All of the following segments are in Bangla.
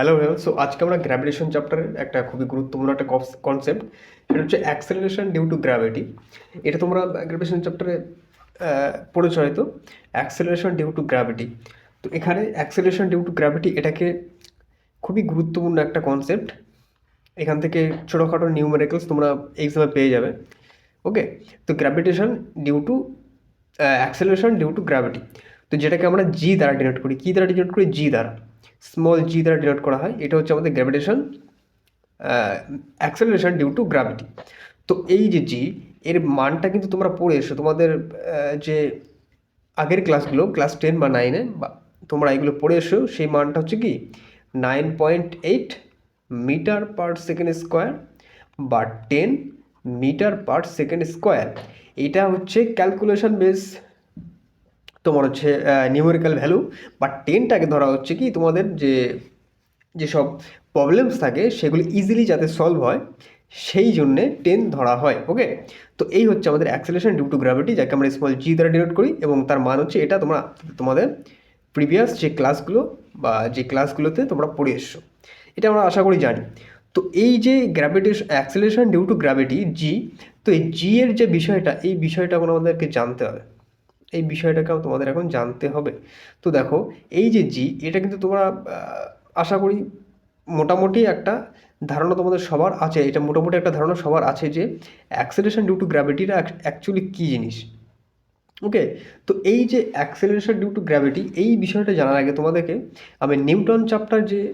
হ্যালো হ্যালো সো আজকে আমরা গ্র্যাভিটেশন চ্যাপ্টারের একটা খুবই গুরুত্বপূর্ণ একটা কনসেপ্ট সেটা হচ্ছে অ্যাক্সেলারেশন ডিউ টু গ্র্যাভিটি এটা তোমরা গ্র্যাভিটেশন চ্যাপ্টারে পড়েছ হয়তো। অ্যাক্সেলারেশন ডিউ টু গ্র্যাভিটি তো এখানে অ্যাক্সেলারেশন ডিউ টু গ্র্যাভিটি এটাকে খুবই গুরুত্বপূর্ণ একটা কনসেপ্ট এখান থেকে ছোটোখাটো নিউমেরিক্যালস তোমরা এক্সামে পেয়ে যাবে। ওকে তো gravitation due to acceleration due to gravity তো যেটাকে আমরা জি দ্বারা ডিনোট করি। কী দ্বারা ডিনোট করি? জি দ্বারা। স্মল জি দ্বারা ডিনোট করা হয়, এটা হচ্ছে আমাদের gravitation acceleration due to gravity তো এই যে জি এর মানটা কিন্তু তোমরা পড়ে এসো। তোমাদের যে আগের ক্লাসগুলো ক্লাস টেন বা নাইনে বা তোমরা এগুলো পড়ে এসো, সেই মানটা হচ্ছে কি? Nine point eight metre per second square বা ten metre per second square এটা হচ্ছে ক্যালকুলেশন বেস তোমার হচ্ছে নিউমেরিক্যাল ভ্যালু বা টেনটাকে ধরা হচ্ছে কি তোমাদের যে, যেসব প্রবলেমস থাকে সেগুলো ইজিলি যাতে সলভ হয়, সেই জন্যে টেন ধরা হয় ওকে তো এই হচ্ছে আমাদের অ্যাক্সেলেশন ডিউ টু গ্র্যাভিটি যাকে আমরা স্মল জি দ্বারা ডিনোট করি, এবং তার মান হচ্ছে এটা তোমরা, তোমাদের প্রিভিয়াস যে ক্লাসগুলো বা যে ক্লাসগুলোতে তোমরা পড়ে এসছো। এটা আমরা আশা করি জানি। তো এই যে gravitation acceleration due to gravity G তো এই জি এর যে বিষয়টা, এই বিষয়টা এখন আমাদেরকে জানতে হবে। এই বিষয়টাকেও তোমাদের এখন জানতে হবে। তো দেখো, এই যে জি এটা কিন্তু তোমরা আশা করি মোটামুটি একটা ধারণা তোমাদের সবার আছে। এটা মোটামুটি একটা ধারণা সবার আছে যে অ্যাক্সেলেশন ডিউ টু গ্র্যাভিটিটা অ্যাকচুয়ালি কী জিনিস? ওকে তো এই যে অ্যাক্সেলারেশন ডিউ টু গ্র্যাভিটি এই বিষয়টা জানার আগে তোমাদেরকে আমি নিউটন চ্যাপ্টার যে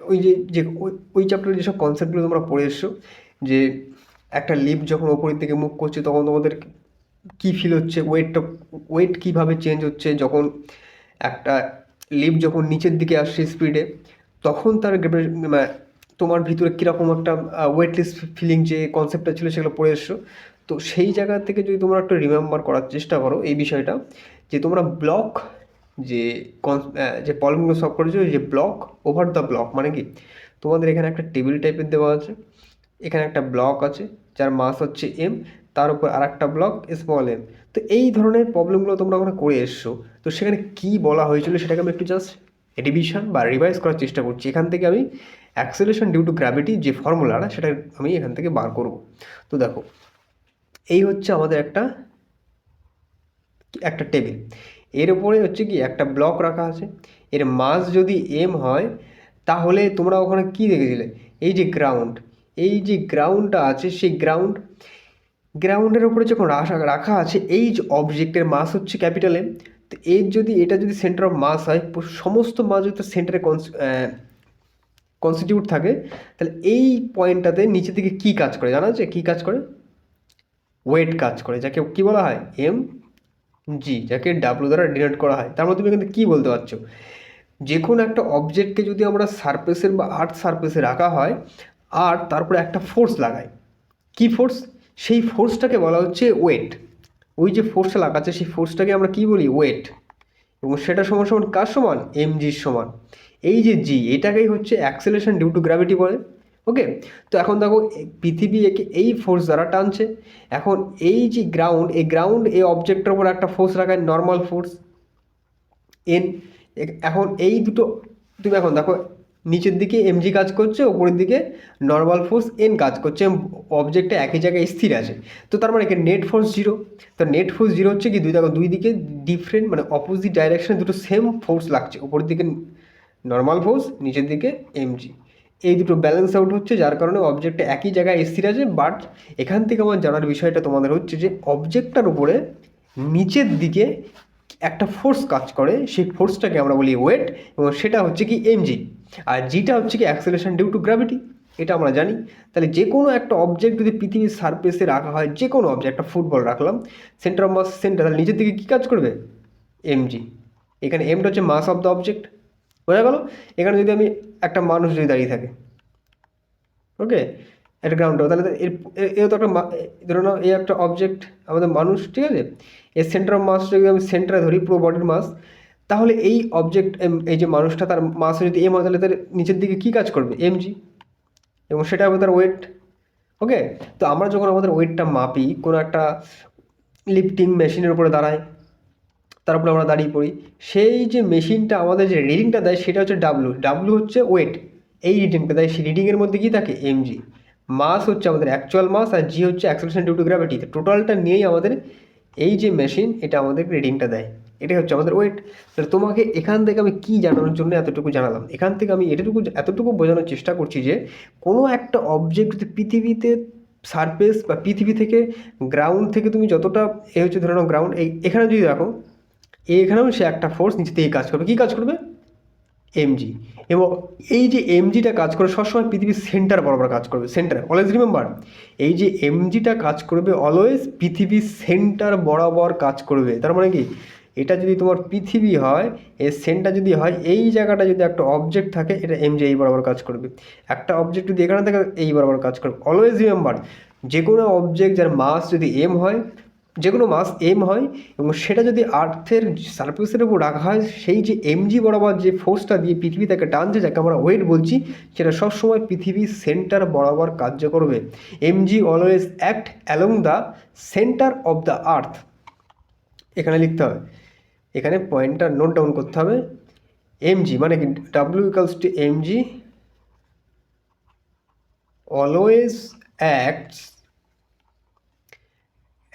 ওই যে যে, ওই- ওই চ্যাপ্টারের যেসব কনসেপ্টগুলো তোমরা পড়ে এসছো, যে একটা লিপ যখন ওপরের দিকে মুখ করছে, তখন তোমাদের কী ফিল হচ্ছে? ওয়েটটা ওয়েট কীভাবে চেঞ্জ হচ্ছে? যখন একটা লিপ যখন নিচের দিকে আসছে স্পিডে তখন তার মানে তোমার ভিতরে কীরকম একটা ওয়েটলেস ফিলিং যে কনসেপ্টটা ছিল সেগুলো পড়ে এসছো। তো সেই জায়গা থেকে যদি তোমরা একটু রিমেম্বার করার চেষ্টা করো এই বিষয়টা, যে তোমরা ব্লক যে কন- যে প্রবলেমগুলো সলভ করেছ, যে ব্লক ওভার দ্য ব্লক মানে কি? তোমাদের এখানে একটা টেবিল টাইপের দেওয়া আছে। এখানে একটা ব্লক আছে, যার মাস হচ্ছে এম তার উপর আর একটা ব্লক স্মল এম তো এই ধরনের প্রবলেমগুলো তোমরা ওখানে করে এসছো। তো সেখানে কি বলা হয়েছিল সেটাকে আমি একটু জাস্ট রিভিশন বা রিভাইজ করার চেষ্টা করছি। এখান থেকে আমি অ্যাক্সেলেশন ডিউ টু গ্র্যাভিটি যে ফর্মুলাটা সেটা আমি এখান থেকে বার করব। তো দেখো, এই হচ্ছে আমাদের একটা একটা টেবিলের উপরে হচ্ছে কি একটা ব্লক রাখা আছে। এর মাস যদি এম হয়, তাহলে তোমরা ওখানে কি দেখেছিলে? এই যে গ্রাউন্ড এই যে গ্রাউন্ডটা আছে, সেই গ্রাউন্ড গ্রাউন্ডের উপরে যখন রাখা রাখা আছে, এই যে অবজেক্টের মাস হচ্ছে ক্যাপিটাল এম তো এর যদি, এটা যদি সেন্টার অফ মাস হয়, সমস্ত মাস যদি সেন্টারে কনস্টিটিউট থাকে, তাহলে এই পয়েন্টটাতে নিচে দিকে কী কাজ করে? জানা আছে? কী কাজ করে? ওয়েট কাজ করে, যাকে কি বলা হয়? এম জি যাকে ডাব্লু দ্বারা ডিনোট করা হয়। তার মধ্যে তুমি কিন্তু কী বলতে পারছ? যে কোনো একটা অবজেক্টকে যদি আমরা সারফেসের বা আর্থ সারফেসে রাখা হয়, আর তারপরে একটা ফোর্স লাগাই, কি ফোর্স সেই ফোর্সটাকে বলা হচ্ছে ওয়েট ওই যে ফোর্সটা লাগাচ্ছে, সেই ফোর্সটাকে আমরা কি বলি? ওয়েট এবং সেটা সমান সমান কার সমান? এম জির সমান। এই যে জি এটাকেই হচ্ছে অ্যাক্সেলেশন ডিউ টু গ্র্যাভিটি বলে। ওকে তো এখন দেখো পৃথিবী একে এই ফোর্স দ্বারা টানছে। এখন এই যে গ্রাউন্ড এই গ্রাউন্ড এই অবজেক্টের উপর একটা ফোর্স রাখায় নর্মাল ফোর্স এন এখন এই দুটো, তুমি এখন দেখো নিচের দিকে এমজি কাজ করছে, ওপরের দিকে নর্মাল ফোর্স এন কাজ করছে অবজেক্টটা একই জায়গায় স্থির আছে। তো তার মানে এখানে নেট ফোর্স জিরো তো নেট ফোর্স জিরো হচ্ছে কি, দুই দেখো, দুই দিকে ডিফারেন্ট মানে অপোজিট ডাইরেকশনে দুটো সেম ফোর্স লাগছে। ওপরের দিকে নর্মাল ফোর্স নিচের দিকে এমজি এই দুটো ব্যালেন্স আউট হচ্ছে, যার কারণে অবজেক্টটা একই জায়গায় স্থির আছে বাট এখান থেকে আমার জানার বিষয়টা তোমাদের হচ্ছে যে অবজেক্টটার উপরে নিচের দিকে একটা ফোর্স কাজ করে, সেই ফোর্সটাকে আমরা বলি ওয়েট এবং সেটা হচ্ছে কি এমজি আর জিটা হচ্ছে কি অ্যাক্সেলেশন ডিউ টু গ্র্যাভিটি এটা আমরা জানি। তাহলে যে কোনো একটা অবজেক্ট যদি পৃথিবীর সারফেসে রাখা হয়, যে কোনো অবজেক্ট একটা ফুটবল রাখলাম সেন্টার অফ মাস সেন্টার তাহলে নিজের দিকে কী কাজ করবে? এমজি এখানে এমটা হচ্ছে মাস অফ দ্য অবজেক্ট বোঝা গেল? এখানে যদি আমি একটা মানুষ যদি দাঁড়িয়ে থাকে ওকে একটা গ্রাউন্ড তাহলে এর এও তো একটা ধরে নাও এই একটা অবজেক্ট আমাদের মানুষ, ঠিক আছে? এর সেন্টার অফ মাস যদি আমি সেন্টারে ধরি পুরো বডির মাস তাহলে এই অবজেক্ট এই যে মানুষটা তার মাস যদি এম হয়, তাহলে তার নিচের দিকে কী কাজ করবে? এমজি এবং সেটা হবে তার ওয়েট ওকে তো আমরা যখন আমাদের ওয়েটটা মাপি, কোনো একটা লিফটিং মেশিনের উপরে দাঁড়াই, তার উপরে আমরা দাঁড়িয়ে পড়ি, সেই যে মেশিনটা আমাদের যে রিডিংটা দেয়, সেটা হচ্ছে ডাব্লু ডাব্লু হচ্ছে ওয়েট এই রিডিংটা দেয়, সেই রিডিংয়ের মধ্যে কী থাকে? এমজি মাস হচ্ছে আমাদের অ্যাকচুয়াল মাস আর জি হচ্ছে অ্যাক্সেলেশন ডিউ টু গ্র্যাভিটি টোটালটা নিয়েই আমাদের এই যে মেশিন এটা আমাদের রিডিংটা দেয়। এটাই হচ্ছে আমাদের ওয়েট তাহলে তোমাকে এখান থেকে আমি কী জানানোর জন্য এতটুকু জানালাম? এখান থেকে আমি এতটুকু এতটুকু বোঝানোর চেষ্টা করছি যে কোনো একটা অবজেক্ট যদি পৃথিবীতে সারফেস বা পৃথিবী থেকে গ্রাউন্ড থেকে তুমি যতটা এ হচ্ছে ধরে নাও গ্রাউন্ড এই, এখানে যদি রাখো এখানেও সে একটা ফোর্স নিচে থেকে কাজ করবে। কী কাজ করবে? এমজি এবং এই যে এমজিটা কাজ করে, সবসময় পৃথিবীর সেন্টার বরাবর কাজ করবে সেন্টার অলওয়েজ রিমেম্বার এই যে এমজিটা কাজ করবে অলওয়েজ পৃথিবীর সেন্টার বরাবর কাজ করবে। তার মানে কি? এটা যদি তোমার পৃথিবী হয় এর সেন্টার যদি হয়, এই জায়গাটা যদি একটা অবজেক্ট থাকে, এটা এমজি এই বরাবর কাজ করবে। একটা অবজেক্ট যদি এখানে থাকে, এই বরাবর কাজ করবে। অলওয়েজ রিমেম্বার যে কোনো অবজেক্ট যার মাস যদি এম হয় যে কোনো মাস এম হয় এবং সেটা যদি আর্থের সারফেসের উপর রাখা হয়, সেই যে এমজি বরাবর যে ফোর্সটা দিয়ে পৃথিবী তাকে টানছে, যাকে আমরা ওয়েট বলছি, সেটা সবসময় পৃথিবীর সেন্টার বরাবর কার্য করবে। MG always act along the centre of the earth এখানে লিখতে হবে। এখানে পয়েন্টটা নোট ডাউন করতে হবে। এমজি মানে কি? W equals to MG always acts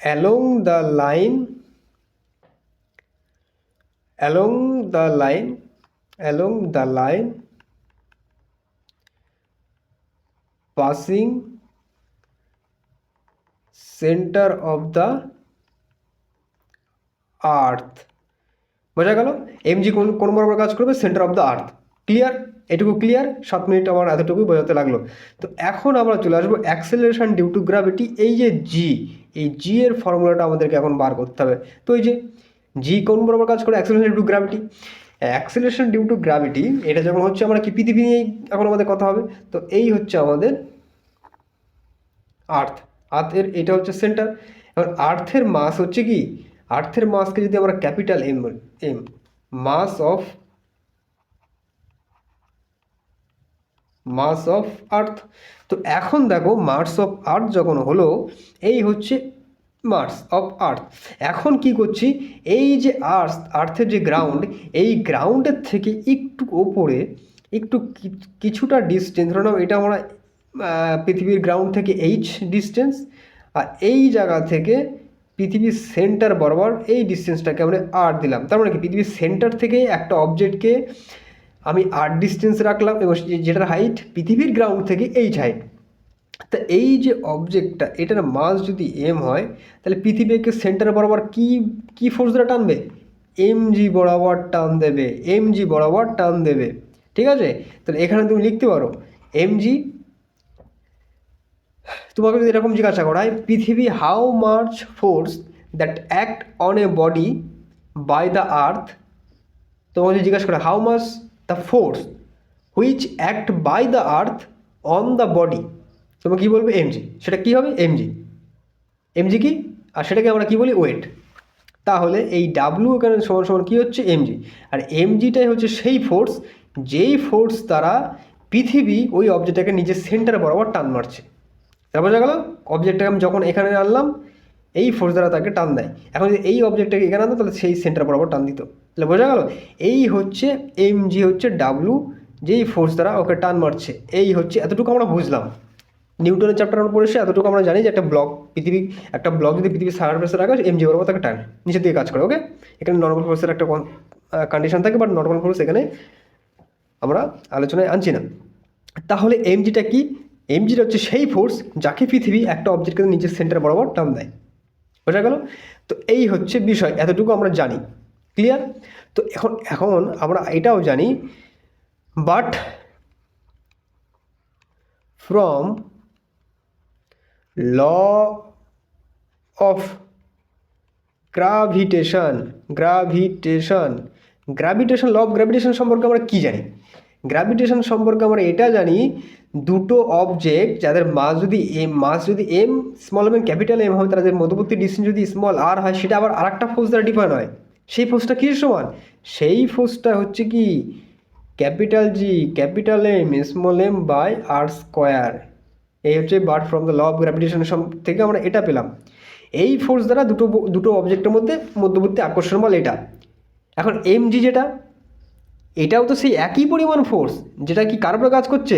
along the line, along the line, along the line, passing center of the earth বোঝা গেল? এমজি কোন কোন বরাবর কাজ করবে? Centre of the earth clear এটুকু ক্লিয়ার সাত মিনিট আমার এতটুকুই বোঝাতে লাগল। তো এখন আমরা চলে আসব অ্যাক্সেলারেশন ডিউ টু গ্র্যাভিটি এই যে জি এই জি এর ফর্মুলাটা আমাদেরকে এখন বার করতে হবে। তো এই যে জি কোন বরাবর কাজ করে? Acceleration due to gravity acceleration due to gravity এটা যখন হচ্ছে আমরা কি পৃথিবী নিয়েই এখন আমাদের কথা হবে, তো এই হচ্ছে আমাদের আর্থ আর্থের এটা হচ্ছে সেন্টার এবার আর্থের মাস হচ্ছে কি? আর্থের মাসকে যদি আমরা capital M M mass of mass of earth তো এখন দেখো মার্স অফ আর্থ যখন হলো, এই হচ্ছে মার্স অফ আর্থ এখন কি করছি? এই যে আর্থ আর্থের যে গ্রাউন্ড এই গ্রাউন্ডের থেকে একটু ওপরে, একটু কিছুটা ডিস্টেন্স ধরে নাও এটা আমরা পৃথিবীর গ্রাউন্ড থেকে এইচ ডিস্টেন্স আর এই জায়গা থেকে পৃথিবীর সেন্টার বরাবর এই ডিস্টেন্সটাকে আমরা আর দিলাম। তার মানে কি? পৃথিবীর সেন্টার থেকে একটা অবজেক্টকে আমি আর্ট ডিস্টেন্স রাখলাম এবং যেটার হাইট পৃথিবীর গ্রাউন্ড থেকে এইচ হাইট তা এই যে অবজেক্টটা এটার মাস যদি এম হয়, তাহলে পৃথিবীকে সেন্টার বরাবর কি কি ফোর্স দ্বারা টানবে? এমজি বরাবর টান দেবে এম জি বরাবর টান দেবে। ঠিক আছে? তাহলে এখানে তুমি লিখতে পারো এম জি তোমাকে যদি এরকম জিজ্ঞাসা করা হয়, পৃথিবী how much force that act on a body by the earth তোমাকে জিজ্ঞাসা করা how much the force, which act by the earth on the body. তোমরা কী বলবে? এমজি সেটা কী হবে? এমজি এমজি কি? আর সেটাকে আমরা কী বলি? ওয়েট। তাহলে এই ডাব্লু এখানে সমান সমান কী হচ্ছে? এমজি আর এমজিটাই হচ্ছে সেই ফোর্স, যেই ফোর্স দ্বারা পৃথিবী ওই অবজেক্টটাকে নিজের সেন্টার বরাবর টান মারছে। তারপর বোঝা গেল? অবজেক্টটাকে আমি যখন এখানে আনলাম এই ফোর্স দ্বারা তাকে টান দেয়। এখন যদি এই অবজেক্টটাকে এখানে আনতো, তাহলে সেই সেন্টার বরাবর টান দিত। তাহলে বোঝা গেল, এই হচ্ছে এম জি হচ্ছে ডাব্লু যেই ফোর্স দ্বারা ওকে টান মারছে, এই হচ্ছে এতটুকু আমরা বুঝলাম। নিউটনের চ্যাপ্টার আমরা পড়েছি, এতটুকু আমরা জানি যে একটা ব্লক পৃথিবী, একটা ব্লক যদি পৃথিবীর সারফেসে রাখা এম জি বরাবর তাকে টান, নিচের দিকে কাজ করে ওকে এখানে নর্মাল ফোর্সের একটা কন্ডিশন থাকে বাট নর্মাল ফোর্স এখানে আমরা আলোচনায় আনছি না। তাহলে এমজিটা কি? এমজিটা হচ্ছে সেই ফোর্স যাকে পৃথিবী একটা অবজেক্টকে নিজের সেন্টার বরাবর টান দেয়। বোঝা গেল? তো এই হচ্ছে বিষয়, এতটুকু আমরা জানি। ক্লিয়ার তো এখন এখন আমরা এটাও জানি but from law of gravitation gravitation gravitation law of gravitation সম্পর্কে আমরা কি জানি? গ্র্যাভিটেশন সম্পর্কে আমরা এটা জানি দুটো অবজেক্ট যাদের মাস যদি এম মাস যদি M small M capital M হয় তাদের মধ্যবর্তী ডিস্টেন্স যদি স্মল আর হয়, সেটা আবার আরেকটা ফোর্স দ্বারা ডিফাইন হয়। সেই ফোর্সটা কিসের সমান? সেই ফোর্সটা হচ্ছে কি? Capital G capital M small M by R square এই হচ্ছে bird from the law of gravitation থেকে আমরা এটা পেলাম। এই ফোর্স দ্বারা দুটো দুটো অবজেক্টের মধ্যে মধ্যবর্তী আকর্ষণ বল এটা। এখন এম জি যেটা এটাও তো সেই একই পরিমাণ ফোর্স যেটা কি কার উপরে কাজ করছে?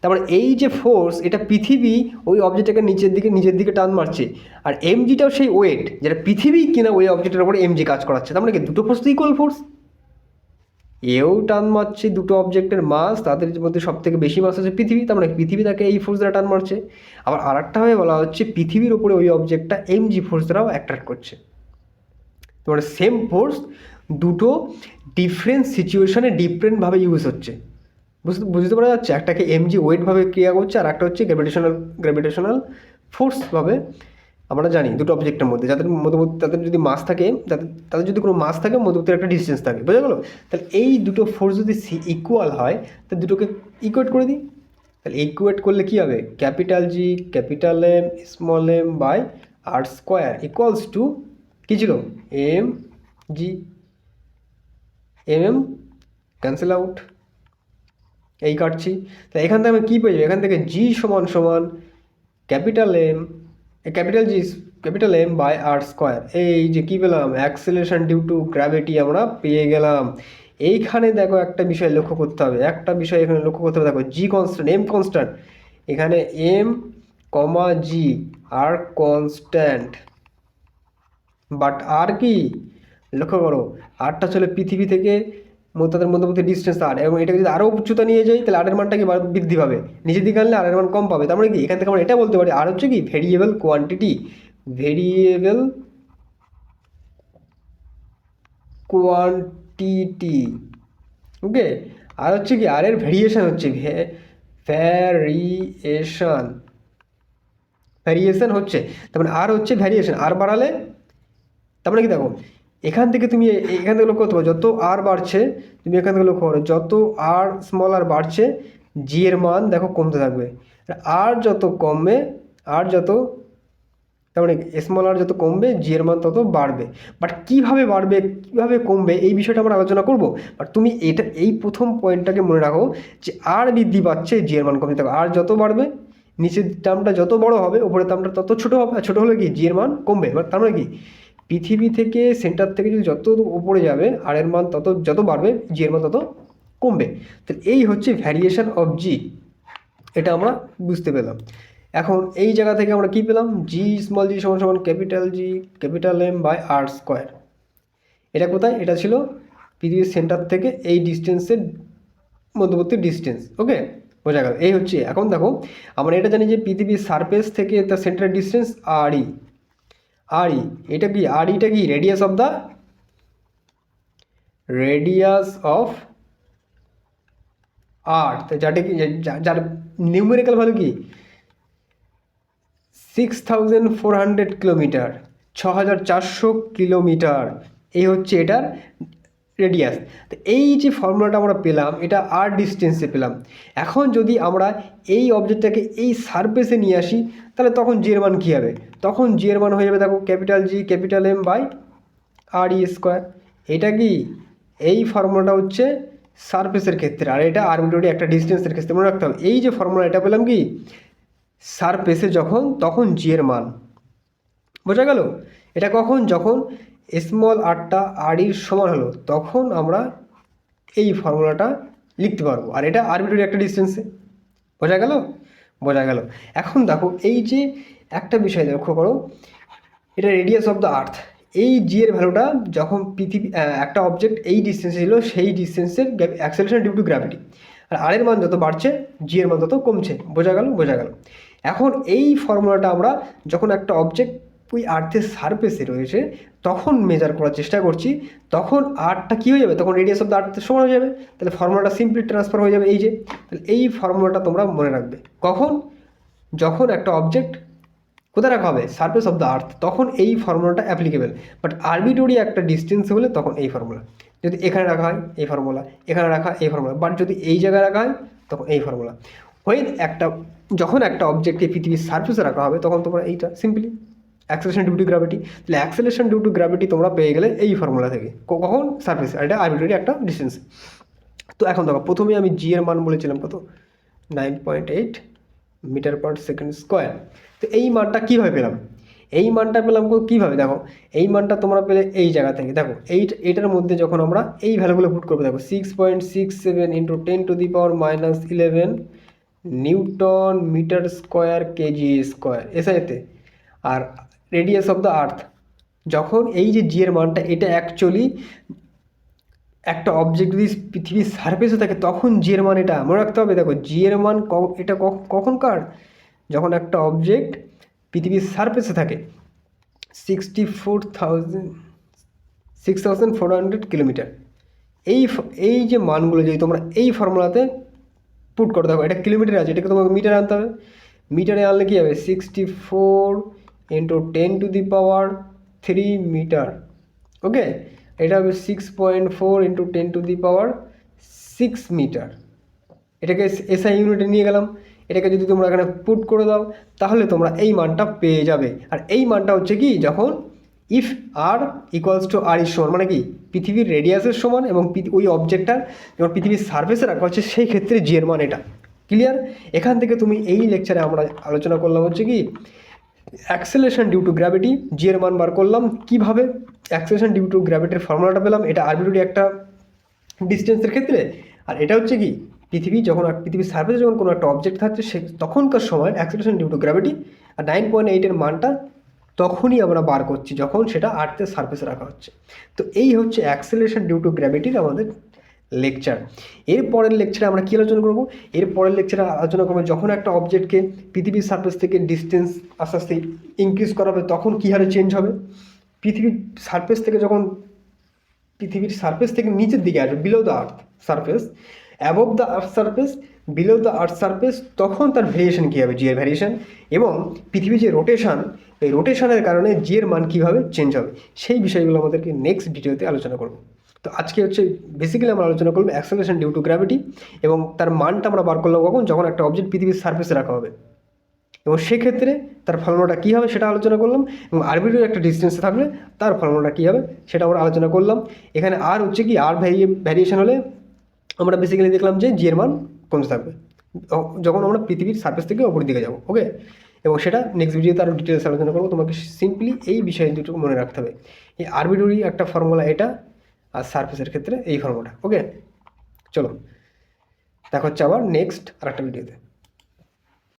তারপরে এই যে ফোর্স এটা পৃথিবী ওই অবজেক্টটাকে নিচের দিকে নিজের দিকে টান মারছে। আর এমজিটাও সেই ওয়েট যেটা পৃথিবী কিনা ওই অবজেক্টের উপরে এমজি কাজ করাচ্ছে। তার মানে কি দুটো ফোর্স ইকুয়াল ফোর্স এও টান মারছে দুটো অবজেক্টের মাস তাদের মধ্যে সব থেকে বেশি মাস হচ্ছে পৃথিবী, তার মানে পৃথিবী তাকে এই ফোর্স দ্বারা টান মারছে। আবার আর একটাভাবে বলা হচ্ছে পৃথিবীর ওপরে ওই অবজেক্টটা এমজি ফোর্স দ্বারাও অ্যাট্রাক্ট করছে। তোমার সেম ফোর্স দুটো ডিফারেন্ট সিচুয়েশনে ডিফারেন্টভাবে ইউজ হচ্ছে। বুঝতে বুঝতে পারা যাচ্ছে? একটাকে এমজি ওয়েটভাবে ক্রিয়া করছে, আর একটা হচ্ছে গ্র্যাভিটেশনাল গ্র্যাভিটেশনাল ফোর্সভাবে আমরা জানি দুটো অবজেক্টের মধ্যে। যাদের মধ্যবর্তী তাদের যদি মাস থাকে, যাদের, তাদের যদি কোনো মাস থাকে মধ্যবর্তী একটা ডিস্টেন্স থাকে। বোঝা গেলো? তাহলে এই দুটো ফোর্স যদি ইকুয়াল হয়, তাহলে দুটোকে ইকুয়েট করে দিই। তাহলে ইকুয়েট করলে কী হবে? Capital G capital M small M by R square equals to কী ছিল? M G M M cancel out এই কাটছি। তা এখান থেকে আমি কী পেয়ে যাব? এখান থেকে জি সমান সমান capital M capital G capital M by R square এই যে কী পেলাম? অ্যাক্সেলেশন ডিউ টু গ্র্যাভিটি আমরা পেয়ে গেলাম। এইখানে দেখো একটা বিষয় লক্ষ্য করতে হবে। একটা বিষয় এখানে লক্ষ্য করতে হবে। দেখো জি কনস্ট্যান্ট এম কনস্ট্যান্ট এখানে M comma G are constant but R কি? লক্ষ্য করো আরটা চলে পৃথিবী থেকে তাদের মধ্যবর্তী ডিস্টেন্স আর এবং এটাকে যদি আরও উচ্চতা নিয়ে যাই তাহলে আরের মানটা কি বৃদ্ধি পাবে। নিচের দিকে আনলে আরের মান কম পাবে। তার মানে কি? এখান থেকে আমরা এটা বলতে পারি। আর হচ্ছে কি? Variable quantity variable quantity okay R হচ্ছে কি? আর এর ভেরিয়েশন হচ্ছে ভ্যারিয়েশন ভ্যারিয়েশন হচ্ছে। তার মানে আর হচ্ছে ভ্যারিয়েশন আর বাড়ালে, তার মানে কি দেখো? এখান থেকে তুমি এখান থেকে লক্ষ্য করতে পারো, যত আর বাড়ছে, তুমি এখান থেকে লক্ষ্য করো, যত আর স্মল আর বাড়ছে জি এর মান দেখো কমতে থাকবে। আর যত কমবে আর যত, তার মানে স্মল আর যত কমবে জি এর মান তত বাড়বে। বাট কীভাবে বাড়বে, কীভাবে কমবে, এই বিষয়টা আমরা আলোচনা করব। বাট তুমি এটা, এই প্রথম পয়েন্টটাকে মনে রাখো যে আর বৃদ্ধি পাচ্ছে জি এর মান কমতে থাকবে। আর যত বাড়বে, নিচের দামটা যত বড় হবে, উপরের দামটা তত ছোট হবে, আর ছোটো হলে কি জি এর মান কমবে। এবার তার মানে কি পৃথিবী থেকে সেন্টার থেকে যদি যত উপরে যাবে আর এর মান তত, যত বাড়বে জি এর মান তত কমবে। তাহলে এই হচ্ছে ভ্যারিয়েশন অফ জি এটা আমরা বুঝতে পেলাম। এখন এই জায়গা থেকে আমরা কি পেলাম? জি স্মল জি সমান সমান capital G capital M by R square এটা কোথায়? এটা ছিল পৃথিবীর সেন্টার থেকে এই ডিস্টেন্সের মধ্যবর্তী ডিস্টেন্স ওকে বোঝা গেল। এই হচ্ছে, এখন দেখো, আমরা এটা জানি যে পৃথিবীর সারফেস থেকে তার সেন্টার ডিস্টেন্স আর ই আর ই এটা কি আর ইটা কি radius of the radius of R যাটা কি যার নিউমেরিক্যাল ভ্যালু কি? Six thousand four hundred kilometre ছ হাজার চারশো কিলোমিটার এই হচ্ছে এটার রেডিয়াস তো এই যে ফর্মুলাটা আমরা পেলাম, এটা আর ডিস্টেন্সে পেলাম। এখন যদি আমরা এই অবজেক্টটাকে এই সারফেসে নিয়ে আসি, তাহলে তখন জি এর মান কী হবে? তখন জি এর মান হয়ে যাবে দেখো capital G capital M by R E square এটা কি? এই ফর্মুলাটা হচ্ছে সারফেসের ক্ষেত্রে। আর এটা আর্বিটরি একটা ডিস্টেন্সের ক্ষেত্রে মনে রাখতে হবে। এই যে ফর্মুলা এটা পেলাম কি? সারফেসে যখন, তখন জি এর মান। বোঝা গেল? এটা কখন? যখন স্মল আরটা আড়ির সমান হলো, তখন আমরা এই ফর্মুলাটা লিখতে পারব। আর এটা আরবিটরি একটা ডিস্টেন্সে বোঝা গেল? বোঝা গেল। এখন দেখো, এই যে একটা বিষয় লক্ষ্য করো, এটা রেডিয়াস অফ দ্য আর্থ এই জি এর ভ্যালুটা যখন পৃথিবী একটা অবজেক্ট এই ডিস্টেন্সে ছিল, সেই ডিস্টেন্সের অ্যাক্সেলেশন ডিউ টু গ্র্যাভিটি আর আর এর মান যত বাড়ছে জি এর মান তত কমছে। বোঝা গেল? বোঝা গেল। এখন এই ফর্মুলাটা আমরা যখন একটা অবজেক্ট ওই আর্থের সারফেসে রয়েছে, তখন মেজার করার চেষ্টা করছি, তখন আর্টটা কী হয়ে যাবে? তখন রেডিয়াস অফ দ্য আর্থের সমান হয়ে যাবে। তাহলে ফর্মুলাটা সিম্পলি ট্রান্সফার হয়ে যাবে, এই যে। তাহলে এই ফর্মুলাটা তোমরা মনে রাখবে। কখন? যখন একটা অবজেক্ট কোথায় রাখা হবে? সারফেস অফ দ্য আর্থ তখন এই ফর্মুলাটা অ্যাপ্লিকেবল বাট আরবিটরি একটা ডিস্টেন্স হলে তখন এই ফর্মুলা যদি এখানে রাখা হয়, এই ফর্মুলা এখানে রাখা এই ফর্মুলা বাট যদি এই জায়গায় রাখা হয়, তখন এই ফর্মুলা হয়ে একটা যখন একটা অবজেক্টকে পৃথিবীর সারফেসে রাখা হবে, তখন তোমরা এইটা simply acceleration due to gravity তাহলে অ্যাক্সেলেশন ডিউ টু গ্র্যাভিটি তোমরা পেয়ে গেলে এই ফর্মুলা থেকে। কখন? সারফেস এটা আরবিটরি একটা ডিস্টেন্স তো এখন দেখো, প্রথমে আমি জি এর মান বলেছিলাম কত? Nine point eight metre per second square তো এই মানটা কীভাবে পেলাম? এই মানটা পেলাম কীভাবে? দেখো, এই মানটা তোমরা পেলে এই জায়গা থেকে। দেখো এই এটার মধ্যে যখন আমরা এই ভ্যালুগুলো পুট করব, দেখো six point six seven into ten to the power minus eleven newton metre square KG square এসআইতে আর রেডিয়াস অফ দ্য আর্থ যখন এই যে জি এর মানটা এটা অ্যাকচুয়ালি একটা অবজেক্ট যদি পৃথিবীর সারফেসে থাকে, তখন জি এর মান এটা মনে রাখতে হবে। দেখো জি এর মান এটা কখ- কখনকার যখন একটা অবজেক্ট পৃথিবীর সারফেসে থাকে sixty four thousand six thousand four hundred kilometre এই এই যে মানগুলো যদি তোমরা এই ফর্মুলাতে পুট করে, দেখো, এটা কিলোমিটার আছে, এটাকে তোমাকে মিটারে আনতে হবে। মিটারে আনলে কী হবে? Sixty four into ten to the power three metre okay এটা হবে six point four into ten to the power six metre এটাকে এসআই ইউনিটে নিয়ে গেলাম। এটাকে যদি তোমরা এখানে পুট করে দাও, তাহলে তোমরা এই মানটা পেয়ে যাবে। আর এই মানটা হচ্ছে কি? যখন if R equals to R is সমান মানে কি? পৃথিবীর রেডিয়াসের সমান এবং ওই অবজেক্টটার যখন পৃথিবীর সার্ফেসে রাখা হচ্ছে, সেই ক্ষেত্রে জি এর মান এটা। ক্লিয়ার এখান থেকে তুমি এই লেকচারে আমরা আলোচনা করলাম হচ্ছে কি? Acceleration due to gravity G এর মান বার করলাম। কীভাবে? অ্যাক্সেলেশন ডিউ টু গ্র্যাভিটির ফর্মুলাটা পেলাম। এটা আরবিটরি একটা ডিস্টেন্সের ক্ষেত্রে। আর এটা হচ্ছে কি? পৃথিবী যখন পৃথিবীর সার্ফেসে যখন কোনো একটা অবজেক্ট থাকছে, সে তখনকার সময় অ্যাক্সেলেশন ডিউ টু গ্র্যাভিটি আর নাইন পয়েন্ট এইটের মানটা তখনই আমরা বার করছি, যখন সেটা আর্থের সার্ফেসে রাখা হচ্ছে। তো এই হচ্ছে অ্যাক্সেলেশন ডিউ টু গ্র্যাভিটির আমাদের লেকচার এর পরের লেকচারে আমরা কী আলোচনা করব? এর পরের লেকচারে আলোচনা করব যখন একটা অবজেক্টকে পৃথিবীর সার্ফেস থেকে ডিস্টেন্স আস্তে আস্তে ইনক্রিজ করা হবে, তখন কী হারে চেঞ্জ হবে? পৃথিবীর সার্ফেস থেকে যখন পৃথিবীর সারফেস থেকে নিচের দিকে আসবে below the earth surface above the earth surface below the earth surface তখন তার ভেরিয়েশন কী হবে? জি এর ভ্যারিয়েশন এবং পৃথিবীর যে রোটেশান এই রোটেশনের কারণে জিয়ের মান কীভাবে চেঞ্জ হবে? সেই বিষয়গুলো আমাদেরকে নেক্সট ভিডিওতে আলোচনা করব। তো আজকে হচ্ছে বেসিক্যালি আমরা আলোচনা করলাম অ্যাক্সেলেশন ডিউ টু গ্র্যাভিটি এবং তার মানটা আমরা বার করলাম কখন? যখন একটা অবজেক্ট পৃথিবীর সারফেসে রাখা হবে। এবং সেক্ষেত্রে তার ফর্মুলাটা কী হবে সেটা আলোচনা করলাম এবং আরবিটারি একটা ডিস্টেন্সে থাকলে তার ফর্মুলাটা কী হবে সেটা আমরা আলোচনা করলাম। এখানে আর হচ্ছে কি? আর ভ্যারিয়ে ভ্যারিয়েশন হলে আমরা বেসিক্যালি দেখলাম যে জিয়ের মান কমতে থাকবে। যখন আমরা পৃথিবীর সার্ফেস থেকে ওপরের দিকে যাব ওকে এবং সেটা নেক্সট ভিডিওতে আরও ডিটেলস আলোচনা করব। তোমাকে সিম্পলি এই বিষয় দুটো মনে রাখতে হবে। এই আরবিটারি একটা ফর্মুলা এটা আর সার্ফেসের ক্ষেত্রে এই ফর্মটা ওকে চলো দেখা হচ্ছে আবার নেক্সট আর একটা ভিডিওতে